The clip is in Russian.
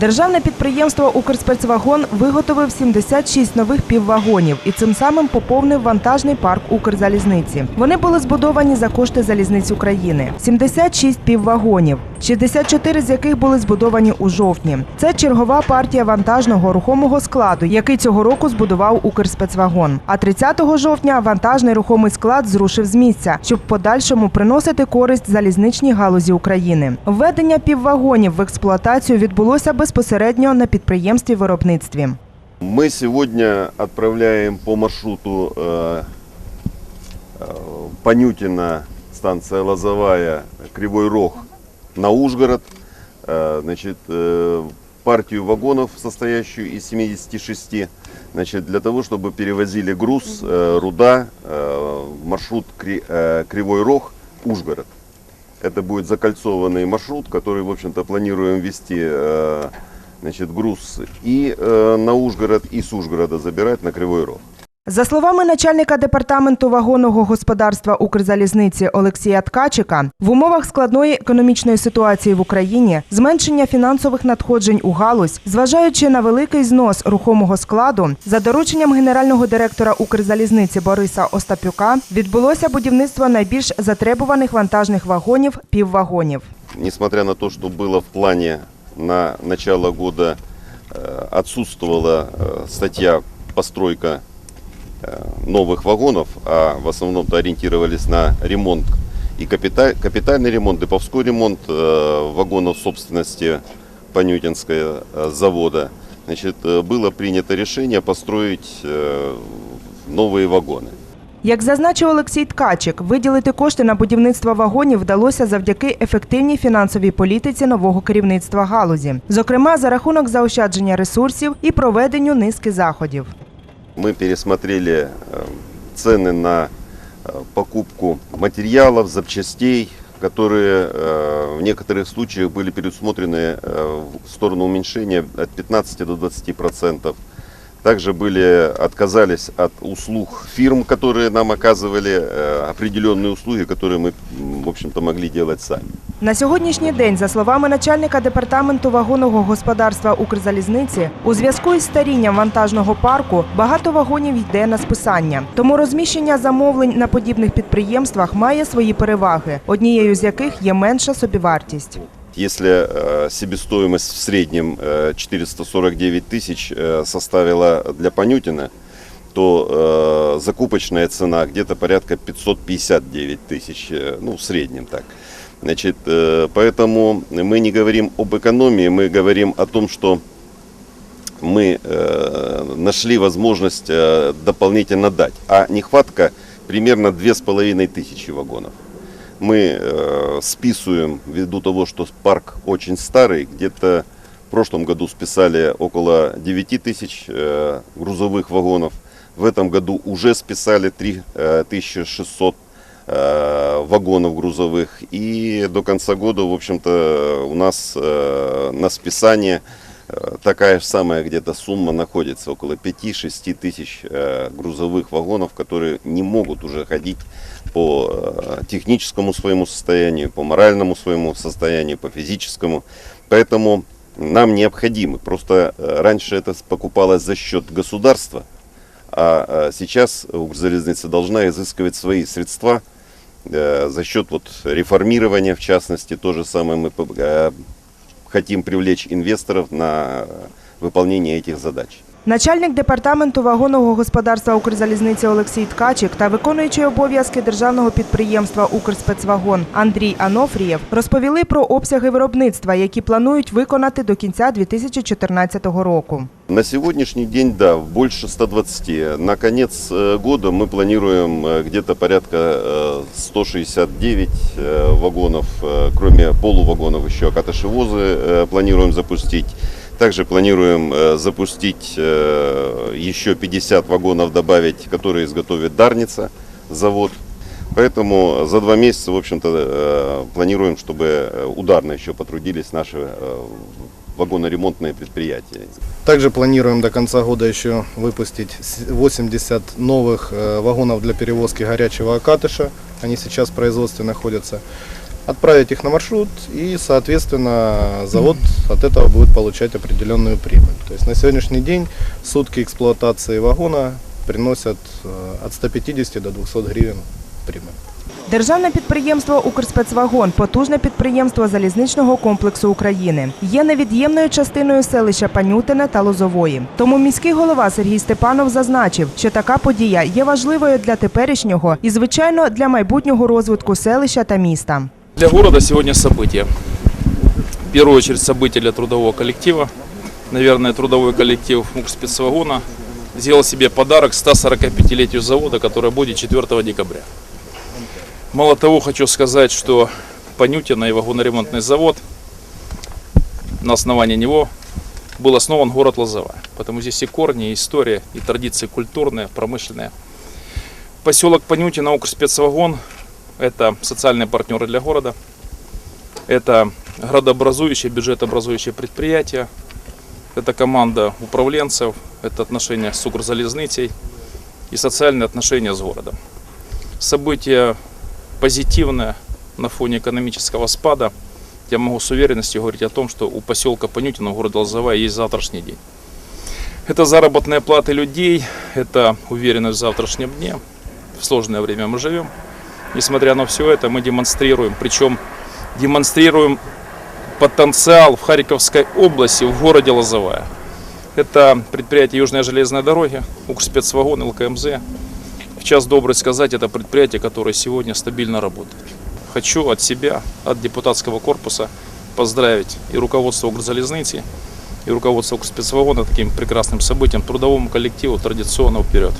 Державне підприємство «Укрспецвагон» виготовив 76 нових піввагонів і цим самим поповнив вантажний парк Укрзалізниці. Вони були збудовані за кошти залізниць України. 76 піввагонів, 64 з яких були збудовані у жовтні. Це чергова партія вантажного рухомого складу, який цього року збудував Укрспецвагон. А 30 жовтня вантажний рухомий склад зрушив з місця, щоб в подальшому приносити користь залізничній галузі України. Введення піввагонів в експлуатацію відбулося безпосередньо на підприємстві виробництві. Мы сегодня отправляем по маршруту э, э, Понютина, станция Лозовая, Кривой Рог на Ужгород. Э, значит, э, партию вагонов, состоящую из 76, значит, для того, чтобы перевозили груз, э, руда, маршрут Кри- Кривой Рог, Ужгород. Это будет закольцованный маршрут, который, в общем-то, планируем вести значит, груз и на Ужгород, и с Ужгорода забирать на Кривой Рог. За словами начальника департаменту вагонного господарства Укрзалізниці Олексія Ткачика, в умовах складної економічної ситуації в Україні зменшення фінансових надходжень у галузь, зважаючи на великий знос рухомого складу, за дорученням генерального директора Укрзалізниці Бориса Остапюка відбулося будівництво найбільш затребуваних вантажних вагонів піввагонів. Несмотря на то, что было в плане на начало года, э, отсутствовала э, статья постройка э, новых вагонов, а в основном-то ориентировались на ремонт и капита- капитальный ремонт, деповской ремонт э, вагонов собственности Понютинского э, завода, значит, э, было принято решение построить э, новые вагоны. Як зазначив Олексій Ткачик, виділити кошти на будівництво вагонів вдалося завдяки ефективній фінансовій політиці нового керівництва галузі, зокрема за рахунок заощадження ресурсів і проведенню низки заходів. Мы пересмотрели э, цены на э, покупку материалов, запчастей, которые э, в некоторых случаях были пересмотрены э, в сторону уменьшения от 15 до 20 процентов. Также были, отказались от услуг фирм, которые нам оказывали э, определенные услуги, которые мы, м, в общем-то, могли делать сами. На сьогоднішній день, за словами начальника департаменту вагонного господарства Укрзалізниці, у зв'язку із старінням вантажного парку багато вагонів йде на списання. Тому розміщення замовлень на подібних підприємствах має свої переваги, однією з яких є менша собівартість. Если э, себестоимость в среднем э, 449 тысяч э, составила для Понютина, то э, закупочная цена где-то порядка 559 тысяч, э, ну в среднем так. Значит, э, поэтому мы не говорим об экономии, мы говорим о том, что мы э, нашли возможность э, дополнительно дать. А нехватка примерно 2500 вагонов. Мы э, списываем ввиду того, что парк очень старый, где-то в прошлом году списали около 9 тысяч э, грузовых вагонов. В этом году уже списали 3600 э, вагонов грузовых. И до конца года, в общем-то, у нас э, на списание э, такая же самая где-то сумма находится, около 5-6 тысяч э, грузовых вагонов, которые не могут уже ходить по э, техническому своему состоянию, по моральному своему состоянию, по физическому. Поэтому нам необходимы. Просто э, раньше это покупалось за счет государства, а э, сейчас Укрзалезница должна изыскивать свои средства э, за счет вот реформирования, в частности, то же самое мы э, хотим привлечь инвесторов на выполнение этих задач. Начальник департаменту вагонного господарства Укрзалізниці Олексій Ткачик та виконуючий обов'язки державного підприємства Укрспецвагон Андрій Анофрієв розповіли про обсяги виробництва, які планують виконати до кінця 2014 року. На сегодняшний день, да, больше 120. На конец э, года мы планируем э, где-то порядка э, 169 э, вагонов, э, кроме полувагонов еще каташевозы э, планируем запустить. Также планируем э, запустить э, еще 50 вагонов добавить, которые изготовит Дарница завод. Поэтому за два месяца, в общем-то, э, планируем, чтобы ударно еще потрудились наши вагоноремонтные предприятия. Также планируем до конца года еще выпустить с- 80 новых вагонов для перевозки горячего окатыша. Они сейчас в производстве находятся. отправить их на маршрут, и, соответственно, завод от этого будет получать определенную прибыль. То есть на сегодняшний день сутки эксплуатации вагона приносят э, от 150 до 200 гривен прибыль. Державне підприємство Укрспецвагон потужне підприємство залізничного комплексу України. Є невід'ємною частиною селища Панютине та Лозової. Тому міський голова Сергій Степанов зазначив, що така подія є важливою для теперішнього і, звичайно, для майбутнього розвитку селища та міста. Для города сегодня событие. В первую очередь событие для трудового коллектива. Наверное, трудовой коллектив Укрспецвагона сделал себе подарок 145-летию завода, который будет 4 декабря. Мало того, хочу сказать, что Понютина и вагоноремонтный завод, на основании него был основан город Лозовая. Потому здесь и корни, и история, и традиции культурные, промышленные. Поселок Понютина, Укрспецвагон – это социальные партнеры для города. Это градообразующее, бюджетообразующее предприятие. Это команда управленцев, это отношения с Укрзалезницей и социальные отношения с городом. Событие позитивное на фоне экономического спада. Я могу с уверенностью говорить о том, что у поселка Понютина, города Лозовая, есть завтрашний день. Это заработные платы людей, это уверенность в завтрашнем дне. В сложное время мы живем. Несмотря на все это, мы демонстрируем, причем демонстрируем потенциал в Харьковской области, в городе Лозовая. Это предприятие Южной железной дороги, Укрспецвагон, ЛКМЗ. В час добрый сказать, это предприятие, которое сегодня стабильно работает. Хочу от себя, от депутатского корпуса поздравить и руководство Укрзалезницы, и руководство Укрспецвагона таким прекрасным событием, трудовому коллективу традиционно вперед.